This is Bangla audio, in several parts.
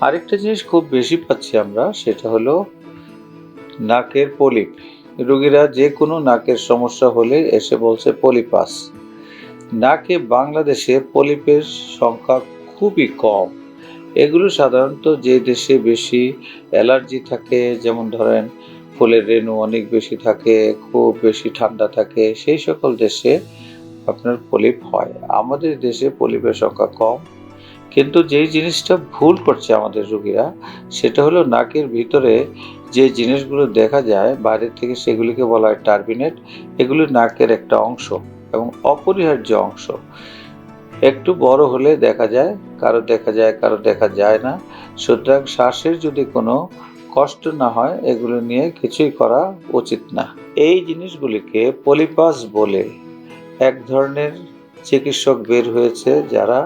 আরেকটা জিনিস খুব বেশি পাচ্ছি আমরা, সেটা হলো নাকের পলিপ। রোগীরা যে কোনো নাকের সমস্যা হলে এসে বলছে পলিপাস। নাকে বাংলাদেশে পলিপের সংখ্যা খুবই কম। এগুলো সাধারণত যে দেশে বেশি অ্যালার্জি থাকে, যেমন ধরেন ফুলের রেণু অনেক বেশি থাকে, খুব বেশি ঠান্ডা থাকে, সেই সকল দেশে আপনার পলিপ হয়। আমাদের দেশে পলিপের সংখ্যা কম। কিন্তু যেই জিনিসটা ভুল করছে আমাদের রোগীরা, সেটা হলো নাকের ভিতরে যে জিনিসগুলো দেখা যায়, বাইরের থেকে সেগুলিকে বলা হয় টার্বিনেট, এগুলি নাকের একটা অংশ এবং অপরিহার্য অংশ। একটু বড় হলে দেখা যায়, কারও দেখা যায়, কারও দেখা যায় না। সুতরাং শ্বাসের যদি কোনো কষ্ট না হয়, এগুলো নিয়ে কিছুই করা উচিত না। এই জিনিসগুলিকে পলিপাস বলে। এক ধরনের চিকিৎসক বের হয়েছে যারা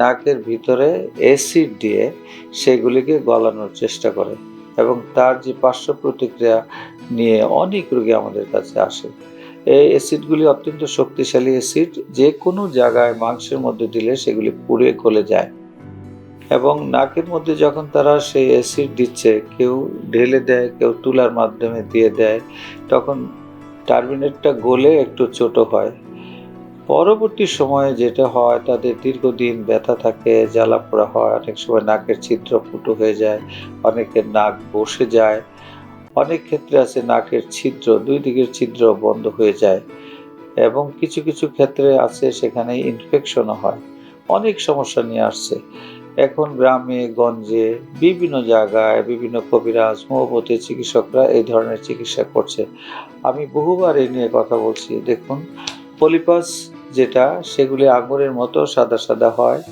নাকের ভিতরে অ্যাসিড দিয়ে সেগুলিকে গলানোর চেষ্টা করে এবং তার যে পার্শ্ব প্রতিক্রিয়া নিয়ে অনেক রোগী আমাদের কাছে আসে। এই অ্যাসিডগুলি অত্যন্ত শক্তিশালী অ্যাসিড যে কোনো জায়গায় মাংসের মধ্যে দিলে সেগুলি পুড়ে গলে যায়। এবং নাকের মধ্যে যখন তারা সেই অ্যাসিড দিচ্ছে, কেউ ঢেলে দেয়, কেউ তুলার মাধ্যমে দিয়ে দেয়, তখন টার্মিনেটটা গলে একটু ছোট হয়। পরবর্তী সময়ে যেটা হয়, তাদের দীর্ঘদিন ব্যথা থাকে জ্বালা পোড়া হয়, অনেক সময় নাকের ছিদ্র ফুটো হয়ে যায়, অনেকের নাক বসে যায়, অনেক ক্ষেত্রে আছে নাকের ছিদ্র, দুই দিকের ছিদ্র বন্ধ হয়ে যায় এবং কিছু কিছু ক্ষেত্রে আছে সেখানে ইনফেকশনও হয়। অনেক সমস্যা নিয়ে আসছে। এখন গ্রামে, গঞ্জে, বিভিন্ন জায়গায় বিভিন্ন কবিরাজ হোমিওপ্যাথি চিকিৎসকরা এই ধরনের চিকিৎসা করছে। আমি বহুবার এই নিয়ে কথা বলছি। দেখুন, পলিপাস যেটা সেগুলি আঙুরের মতো সাদা সাদা হয়।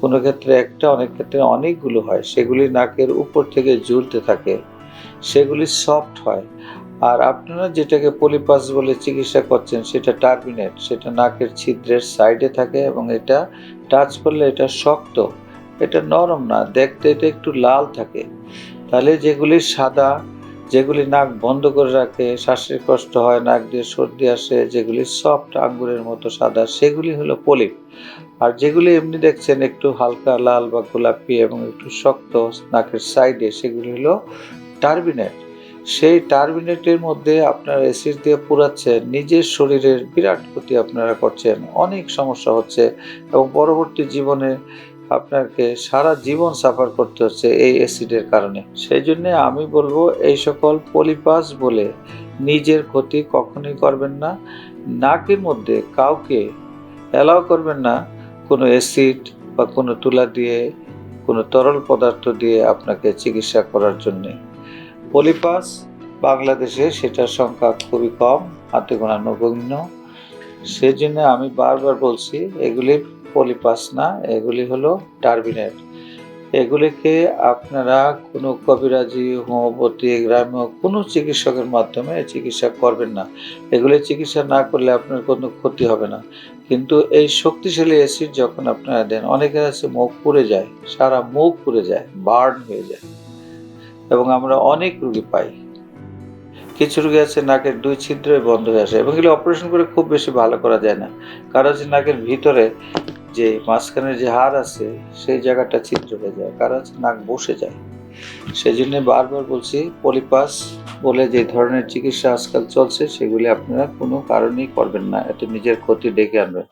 কোনো ক্ষেত্রে একটা, অনেক ক্ষেত্রে অনেকগুলো হয়। সেগুলি নাকের উপর থেকে ঝুলতে থাকে। সেগুলি সফট হয়। আর আপনারা যেটাকে পলিপাস বলে চিকিৎসা করছেন, সেটা টার্মিনেট সেটা নাকের ছিদ্রের সাইডে থাকে এবং এটা টাচ করলে এটা শক্ত। এটা নরম না, দেখতে এটা একটু লাল থাকে। তাহলে যেগুলি সাদা যেগুলি নাক বন্ধ করে রাখে, শ্বাসের কষ্ট হয়, নাক দিয়ে সর্দি আসে, যেগুলি সফট আঙ্গুরের মতো সাদা, সেগুলি হলো পলিপ। আর যেগুলি এমনি দেখছেন একটু হালকা লাল বা গোলাপি এবং একটু শক্ত নাকের সাইডে, সেগুলি হলো টার্বিনেট। সেই টার্বিনেটের মধ্যে আপনারা অ্যাসিড দিয়ে পুরাচ্ছেন নিজের শরীরের বিরাট ক্ষতি আপনারা করছেন, অনেক সমস্যা হচ্ছে এবং পরবর্তী জীবনে আপনাকে সারা জীবন সাফার করতে হচ্ছে এই অ্যাসিডের কারণে। সেই জন্য আমি বলব, এই সকল পলিপাস বলে নিজের ক্ষতি কখনোই করবেন না। নাকের মধ্যে কাউকে অ্যালাউ করবেন না। কোনো অ্যাসিড বা কোনো তুলা দিয়ে, কোনো তরল পদার্থ দিয়ে আপনাকে চিকিৎসা করার জন্যে। পলিপাস বাংলাদেশে সেটার সংখ্যা খুবই কম, হাতে গোনা নগণ্য। সেজন্য আমি বারবার বলছি এগুলি পলিপাস না এগুলি হলো টার্বিনেট। এগুলিকে আপনারা কোনো কবিরাজি, হোমিওপ্যাথি, গ্রাম্য কোনো চিকিৎসকের মাধ্যমে চিকিৎসা করবেন না। এগুলি চিকিৎসা না করলে আপনার কোনো ক্ষতি হবে না। কিন্তু এই শক্তিশালী অ্যাসিড যখন আপনারা দেন, অনেকের আছে মুখ পুড়ে যায়, সারা মুখ পুড়ে যায় বার্ন হয়ে যায়। এবং আমরা অনেক রুগী পাই। কিছু রোগী আছে, নাকের দুই ছিদ্রই বন্ধ হয়ে আসে এবং এগুলো অপারেশন করে খুব বেশি ভালো করা যায় না। কারণ হচ্ছে নাকের ভিতরে যে মাঝখানের যে হাড় আছে, সেই জায়গাটা ছিদ্র হয়ে যায়। কারণ নাক বসে যায়। সেই জন্য বারবার বলছি, পলিপাস বলে যে ধরনের চিকিৎসা আজকাল চলছে, সেগুলি আপনারা কোনো কারণেই করবেন না। এটা নিজের ক্ষতি ডেকে আনবেন।